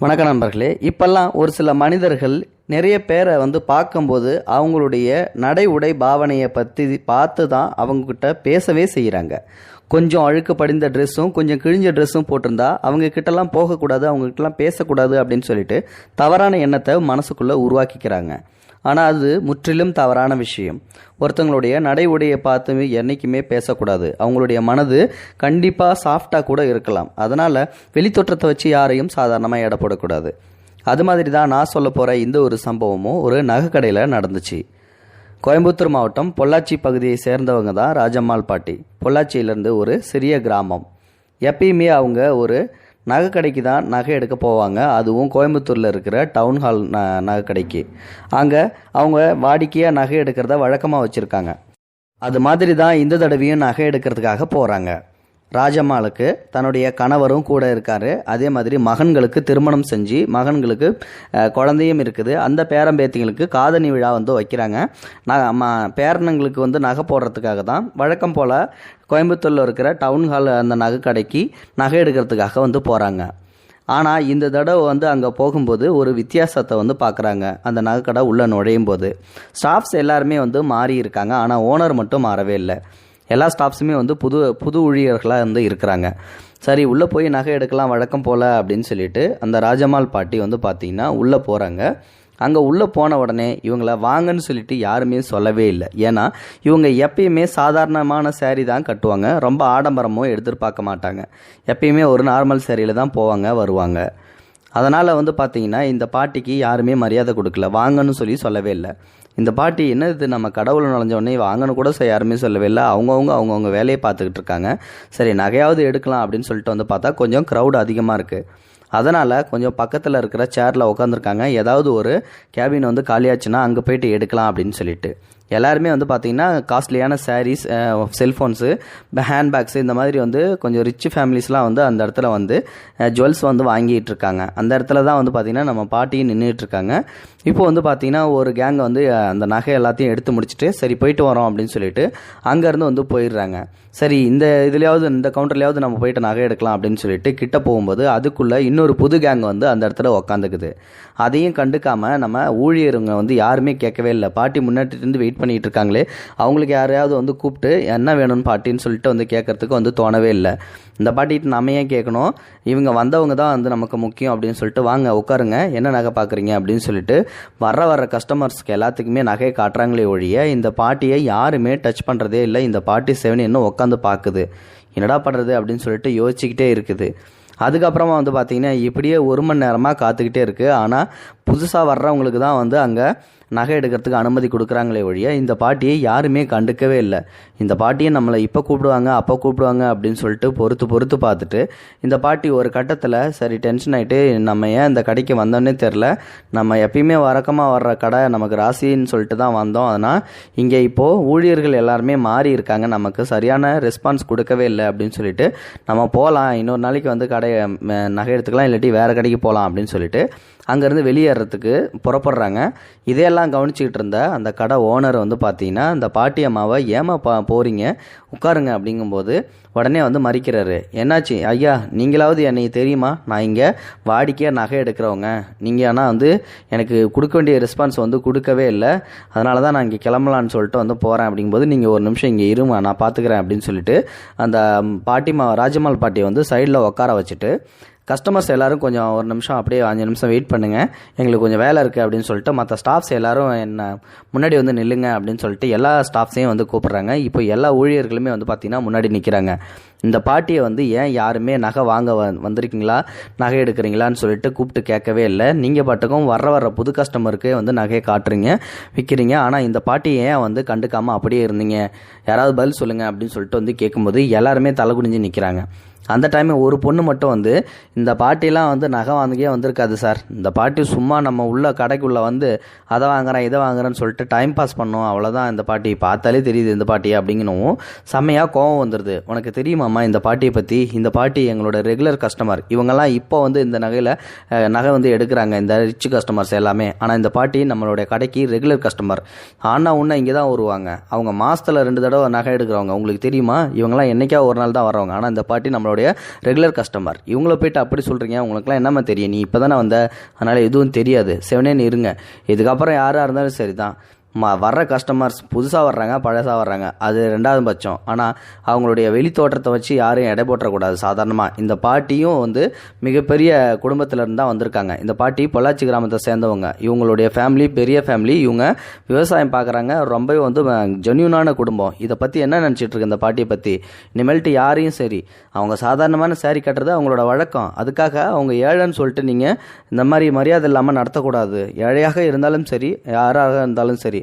வணக்க நண்பர்களே இப்பெல்லாம் ஒரு சில மனிதர்கள் நிறைய பேரை வந்து பார்க்கும்போது அவங்களுடைய நடை உடை பாவனையை பற்றி பார்த்து தான் அவங்கக்கிட்ட பேசவே செய்கிறாங்க கொஞ்சம் அழுக்கு படிந்த ட்ரெஸ்ஸும் கொஞ்சம் கிழிஞ்ச ட்ரெஸ்ஸும் போட்டிருந்தா அவங்க கிட்டலாம் போகக்கூடாது அவங்கக்கிட்டலாம் பேசக்கூடாது அப்படின்னு சொல்லிட்டு தவறான எண்ணத்தை மனசுக்குள்ளே உருவாக்கிக்கிறாங்க. ஆனால் அது முற்றிலும் தவறான விஷயம். ஒருத்தங்களுடைய நடை உடையை பார்த்து என்றைக்குமே பேசக்கூடாது. அவங்களுடைய மனது கண்டிப்பாக சாஃப்டாக கூட இருக்கலாம். அதனால் வெளித்தோற்றத்தை வச்சு யாரையும் சாதாரணமாக இடப்படக்கூடாது அது மாதிரி தான் நான் சொல்ல போகிற இந்த ஒரு சம்பவமும் ஒரு நகைக்கடையில் நடந்துச்சு. கோயம்புத்தூர் மாவட்டம் பொள்ளாச்சி பகுதியை சேர்ந்தவங்க தான் ராஜம்மாள் பாட்டி. பொள்ளாச்சியிலேருந்து ஒரு சிறிய கிராமம். எப்பயுமே அவங்க ஒரு நகை கடைக்கு தான் நகை எடுக்க போவாங்க. அதுவும் கோயம்புத்தூரில் இருக்கிற டவுன் ஹால் ந நகை கடைக்கு அங்கே அவங்க வாடிக்கையாக நகை எடுக்கிறத வழக்கமாக வச்சுருக்காங்க. அது மாதிரி தான் இந்த தடவையும் நகை எடுக்கிறதுக்காக போகிறாங்க ராஜம்மாளுக்கு தன்னுடைய கணவரும் கூட இருக்கார். அதே மாதிரி மகன்களுக்கு திருமணம் செஞ்சு மகன்களுக்கு குழந்தையும் இருக்குது. அந்த பேரம்பேத்திங்களுக்கு காதணி விழா வந்து வைக்கிறாங்க. ந ம பேரனுங்களுக்கு வந்து நகை போடுறதுக்காக தான். வழக்கம் போல் கோயம்புத்தூரில் இருக்கிற டவுன் ஹால் அந்த நகை கடைக்கு நகை எடுக்கிறதுக்காக வந்து போகிறாங்க ஆனால் இந்த தடவை வந்து அங்கே போகும்போது ஒரு வித்தியாசத்தை வந்து பார்க்குறாங்க அந்த நகைக்கடை உள்ளே நுழையும் போது ஸ்டாஃப்ஸ் எல்லாருமே வந்து மாறி இருக்காங்க. ஆனால் ஓனர் மட்டும் மாறவே இல்லை. எல்லா ஸ்டாஃப்ஸுமே வந்து புது புது ஊழியர்களாக வந்து இருக்கிறாங்க. சரி உள்ளே போய் நகை எடுக்கலாம் வழக்கம் போல் அப்படின்னு சொல்லிட்டு அந்த ராஜம்மாள் பாட்டி வந்து பார்த்தீங்கன்னா உள்ளே போகிறாங்க அங்கே உள்ளே போன உடனே இவங்கள வாங்கன்னு சொல்லிட்டு யாருமே சொல்லவே இல்லை. ஏன்னா இவங்க எப்பயுமே சாதாரணமான சேரீ தான் கட்டுவாங்க. ரொம்ப ஆடம்பரமும் எதிர்பார்க்க மாட்டாங்க. எப்பயுமே ஒரு நார்மல் சேரீயில் தான் போவாங்க வருவாங்க. அதனால் வந்து பார்த்தீங்கன்னா இந்த பாட்டிக்கு யாருமே மரியாதை கொடுக்கல. வாங்கன்னு சொல்லி சொல்லவே இல்லை. இந்த பாட்டி என்ன இது நம்ம கடவுள் நுழைஞ்ச உடனே வாங்கன்னு கூட சரி யாருமே சொல்லவே இல்லை. அவங்கவுங்க அவங்கவுங்க வேலையை பார்த்துக்கிட்டு இருக்காங்க. சரி நகையாவது எடுக்கலாம் அப்படின்னு சொல்லிட்டு வந்து பார்த்தா கொஞ்சம் க்ரௌட் அதிகமாக இருக்குது அதனால் கொஞ்சம் பக்கத்தில் இருக்கிற சேரில் உட்காந்துருக்காங்க ஏதாவது ஒரு கேபின் வந்து காலியாச்சுன்னா அங்கே போயிட்டு எடுக்கலாம் அப்படின்னு சொல்லிட்டு. எல்லாருமே வந்து பார்த்தீங்கன்னா காஸ்ட்லியான சாரீஸ் செல்ஃபோன்ஸு ஹேண்ட்பேக்ஸு இந்த மாதிரி வந்து கொஞ்சம் ரிச் ஃபேமிலிஸ்லாம் வந்து அந்த இடத்துல வந்து ஜுவல்ஸ் வந்து வாங்கிட்டு இருக்காங்க. அந்த இடத்துல தான் வந்து பார்த்தீங்கன்னா நம்ம பாட்டியும் நின்றுட்டு இருக்காங்க. இப்போ வந்து பார்த்தீங்கன்னா ஒரு கேங் வந்து அந்த நகை எல்லாத்தையும் எடுத்து முடிச்சுட்டு சரி போயிட்டு வரோம் அப்படின்னு சொல்லிட்டு அங்கேருந்து வந்து போயிடுறாங்க. சரி இந்த இதுலையாவது இந்த கவுண்டர்லையாவது நம்ம போயிட்டு நகை எடுக்கலாம் அப்படின்னு சொல்லிட்டு கிட்ட போகும்போது அதுக்குள்ளே இன்னொரு புது கேங் வந்து அந்த இடத்துல உக்காந்துக்குது. அதையும் கண்டுக்காமல் நம்ம ஊழியருங்க வந்து யாருமே கேட்கவே இல்லை. பாட்டி முன்னாடி இருந்து வெயிட் பண்ணிட்டு இருக்காங்களே அவங்களுக்கு யாரையாவது வந்து கூப்பிட்டு என்ன வேணும்னு பாட்டின்னு சொல்லிட்டு வந்து கேட்கறதுக்கு வந்து தோணவே இல்லை. இந்த பாட்டிட்டு நம்ம ஏன் கேட்கணும்? இவங்க வந்தவங்க தான் வந்து நமக்கு முக்கியம் அப்படின்னு சொல்லிட்டு வாங்க உட்காருங்க. என்ன நகை பார்க்குறீங்க? அப்படின்னு சொல்லிட்டு வர வர கஸ்டமர்ஸ்க்கு எல்லாத்துக்குமே நகையை காட்டுறாங்களே ஒழிய இந்த பாட்டியை யாருமே டச் பண்ணுறதே இல்லை. இந்த பாட்டி செவன் இன்னும் உட்காந்து பார்க்குது. என்னடா பண்ணுறது அப்படின்னு சொல்லிட்டு யோசிச்சுக்கிட்டே இருக்குது. அதுக்கப்புறமா வந்து பார்த்தீங்கன்னா இப்படியே ஒரு மணி நேரமாக காத்துக்கிட்டே இருக்குது ஆனால் புதுசாக வர்றவங்களுக்கு தான் வந்து அங்கே நகை எடுக்கிறதுக்கு அனுமதி கொடுக்குறாங்களே ஒழிய இந்த பாட்டியை யாருமே கண்டுக்கவே இல்லை. இந்த பாட்டியை நம்மளை இப்போ கூப்பிடுவாங்க அப்போ கூப்பிடுவாங்க அப்படின்னு சொல்லிட்டு பொறுத்து பொறுத்து பார்த்துட்டு இந்த பாட்டி ஒரு கட்டத்தில் சரி டென்ஷன் ஆகிட்டு நம்ம ஏன் இந்த கடைக்கு வந்தோன்னே தெரில நம்ம எப்பயுமே வழக்கமாக வர்ற கடை நமக்கு ராசின்னு சொல்லிட்டு தான் வந்தோம். அதனால் இங்கே இப்போது ஊழியர்கள் எல்லாருமே மாறி இருக்காங்க. நமக்கு சரியான ரெஸ்பான்ஸ் கொடுக்கவே இல்லை அப்படின்னு சொல்லிட்டு நம்ம போகலாம் இன்னொரு நாளைக்கு வந்து கடை நகை எடுத்துக்கலாம் இல்லாட்டி வேறு கடைக்கு போகலாம் அப்படின்னு சொல்லிட்டு அங்கேருந்து வெளியேறதுக்கு புறப்படுறாங்க. இதையெல்லாம் கவனிச்சிக்கிட்டு இருந்த அந்த கடை ஓனர் வந்து பார்த்தீங்கன்னா அந்த பாட்டி அம்மாவை ஏமா பா போகிறீங்க உட்காருங்க. அப்படிங்கும்போது உடனே வந்து மறிக்கிறாரு. என்னாச்சு? ஐயா நீங்களாவது என்னை தெரியுமா? நான் இங்கே வாடிக்கையாக நகை எடுக்கிறவங்க. நீங்கள் ஆனால் வந்து எனக்கு கொடுக்க வேண்டிய ரெஸ்பான்ஸ் வந்து கொடுக்கவே இல்லை. அதனால தான் நான் இங்கே கிளம்பலான்னு சொல்லிட்டு வந்து போகிறேன் அப்படிங்கும்போது நீங்கள் ஒரு நிமிஷம் இங்கே இருமா? நான் பார்த்துக்கிறேன் அப்படின்னு சொல்லிட்டு அந்த பாட்டிமா ராஜம்மாள் பாட்டியை வந்து சைடில் உட்கார வச்சுட்டு கஸ்டமர்ஸ் எல்லாரும் கொஞ்சம் ஒரு நிமிஷம் அப்படியே அஞ்சு நிமிஷம் வெயிட் பண்ணுங்கள் எங்களுக்கு கொஞ்சம் வேலை இருக்குது அப்படின்னு சொல்லிட்டு மற்ற ஸ்டாஃப்ஸ் எல்லாரும் என்ன முன்னாடி வந்து நில்லுங்க அப்படின்னு சொல்லிட்டு எல்லா ஸ்டாஃப்ஸையும் வந்து கூப்பிட்றாங்க. இப்போ எல்லா ஊழியர்களுமே வந்து பார்த்திங்கன்னா முன்னாடி நிற்கிறாங்க இந்த பாட்டியை வந்து ஏன் யாருமே நகை வாங்க வந்திருக்கீங்களா? நகை எடுக்கிறீங்களான்னு சொல்லிட்டு கூப்பிட்டு கேட்கவே இல்லை. நீங்கள் பாட்டுக்கும் வர வர புது கஸ்டமருக்கு வந்து நகையை காட்டுறீங்க விற்கிறீங்க ஆனால் இந்த பாட்டியை ஏன் வந்து கண்டுக்காமல் அப்படியே இருந்தீங்க? யாராவது பதில் சொல்லுங்கள் அப்படின்னு சொல்லிட்டு வந்து கேட்கும்போது எல்லாருமே தலை குனிஞ்சு நிற்கிறாங்க அந்த டைம் ஒரு பொண்ணு மட்டும் வந்து இந்த பாட்டிலாம் வந்து நகை வாங்கியே வந்திருக்காது சார் இந்த பாட்டி சும்மா நம்ம உள்ள கடைக்குள்ளே வந்து அதை வாங்குறேன் இதை வாங்குறேன்னு சொல்லிட்டு டைம் பாஸ் பண்ணோம். அவ்வளோதான் இந்த பாட்டி. பார்த்தாலே தெரியுது இந்த பாட்டி அப்படிங்கணும் செம்மையாக கோவம் வந்துடுது உனக்கு தெரியுமாம்மா இந்த பாட்டியை பற்றி இந்த பாட்டி எங்களோட ரெகுலர் கஸ்டமர் இவங்கெல்லாம் இப்போ வந்து இந்த நகையில் நகை வந்து எடுக்கிறாங்க. இந்த ரிச் கஸ்டமர்ஸ் எல்லாமே. ஆனால் இந்த பாட்டி நம்மளுடைய கடைக்கு ரெகுலர் கஸ்டமர் ஆனால் உன்ன இங்கே தான் வருவாங்க அவங்க மாதத்தில் ரெண்டு தடவை நகை எடுக்கிறவங்க. உங்களுக்கு தெரியுமா? இவங்கெல்லாம் என்னைக்கா ஒரு நாள் தான் வர்றவங்க. ஆனால் இந்த பாட்டி நம்மளோட நம்மளுடைய ரெகுலர் கஸ்டமர் இவங்கள போயிட்டு அப்படி சொல்கிறீங்க உங்களுக்குலாம் என்னம்மா தெரியும்? நீ இப்போ தானே வந்த. அதனால் எதுவும் தெரியாது. செவனேன்னு இருங்க. இதுக்கப்புறம் யாராக இருந்தாலும் சரி தான் ம வர்ற கஸ்டமர்ஸ் புதுசாக வர்றாங்க பழசாக வர்றாங்க. அது ரெண்டாவது பட்சம். ஆனால் அவங்களுடைய வெளி தோற்றத்தை வச்சு யாரையும் எடை போட்டக்கூடாது சாதாரணமாக இந்த பாட்டியும் வந்து மிகப்பெரிய குடும்பத்தில் இருந்து தான் வந்திருக்காங்க. இந்த பாட்டி பொள்ளாச்சி கிராமத்தை சேர்ந்தவங்க. இவங்களுடைய ஃபேமிலி பெரிய ஃபேமிலி இவங்க விவசாயம் பார்க்குறாங்க ரொம்பவே வந்து ஜென்யூனான குடும்பம். இதை பற்றி என்ன நினச்சிட்டு இருக்கு இந்த பாட்டியை பற்றி இனிமேல்ட்டு யாரையும் சரி. அவங்க சாதாரணமான சேரீ கட்டுறது அவங்களோட வழக்கம். அதுக்காக அவங்க ஏழைன்னு சொல்லிட்டு நீங்கள் இந்த மாதிரி மரியாதை இல்லாமல் நடத்தக்கூடாது. ஏழையாக இருந்தாலும் சரி யாராக இருந்தாலும் சரி.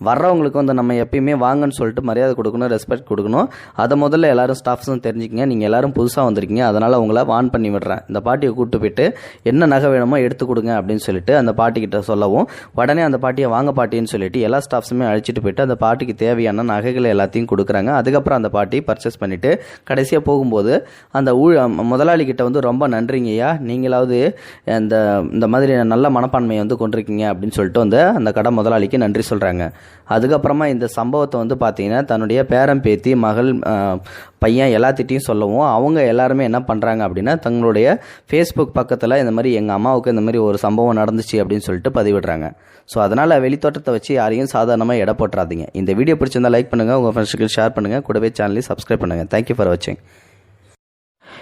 வர்றவங்களுக்கு வந்து நம்ம எப்பயுமே வாங்கன்னு சொல்லிட்டு மரியாதை கொடுக்கணும் ரெஸ்பெக்ட் கொடுக்கணும். அதை முதல்ல எல்லாரும் ஸ்டாஃப்ஸும் தெரிஞ்சுக்கங்க. நீங்கள் எல்லாரும் புதுசாக வந்திருக்கீங்க. அதனால் உங்களை வான் பண்ணி விடுறேன். இந்த பாட்டியை கூப்பிட்டு போயிட்டு என்ன நகை வேணுமோ எடுத்து கொடுங்க அப்படின்னு சொல்லிட்டு அந்த பாட்டிக்கிட்ட சொல்லவும் உடனே அந்த பாட்டியை வாங்க பாட்டின்னு சொல்லிட்டு எல்லா ஸ்டாஃப்ஸுமே அழைச்சிட்டு போயிட்டு அந்த பாட்டிக்கு தேவையான நகைகளை எல்லாத்தையும் கொடுக்குறாங்க. அதுக்கப்புறம் அந்த பாட்டி பர்ச்சேஸ் பண்ணிட்டு கடைசியாக போகும்போது அந்த ஊழ முதலாளி கிட்ட வந்து ரொம்ப நன்றிங்கய்யா நீங்களாவது இந்த இந்த மாதிரி நல்ல மனப்பான்மையை வந்து கொண்டிருக்கீங்க அப்படின்னு சொல்லிட்டு வந்து அந்த கடை முதலாளிக்கு நன்றி சொல்கிறாங்க அதுக்கப்புறமா இந்த சம்பவத்தை வந்து பார்த்தீங்கன்னா தன்னுடைய பேரன் பேத்தி மகள் பையன் எல்லாத்திட்டையும் சொல்லவும் அவங்க எல்லாருமே என்ன பண்ணுறாங்க அப்படின்னா தங்களுடைய ஃபேஸ்புக் பக்கத்தில் இந்த மாதிரி எங்கள் அம்மாவுக்கு இந்த மாதிரி ஒரு சம்பவம் நடந்துச்சு அப்படின்னு சொல்லிட்டு பதிவிடுறாங்க. ஸோ அதனால் வெளித்தோட்டத்தை வச்சு யாரையும் சாதாரணமாக இட போட்டுறாதீங்க. இந்த வீடியோ பிடிச்சிருந்தா லைக் பண்ணுங்கள் உங்கள் ஃப்ரெண்ட்ஸுக்கு ஷேர் பண்ணுங்கள் கூடவே சேனலையும் சப்ஸ்கிரைப் பண்ணுங்கள் தேங்க்யூ ஃபார் வாட்சிங்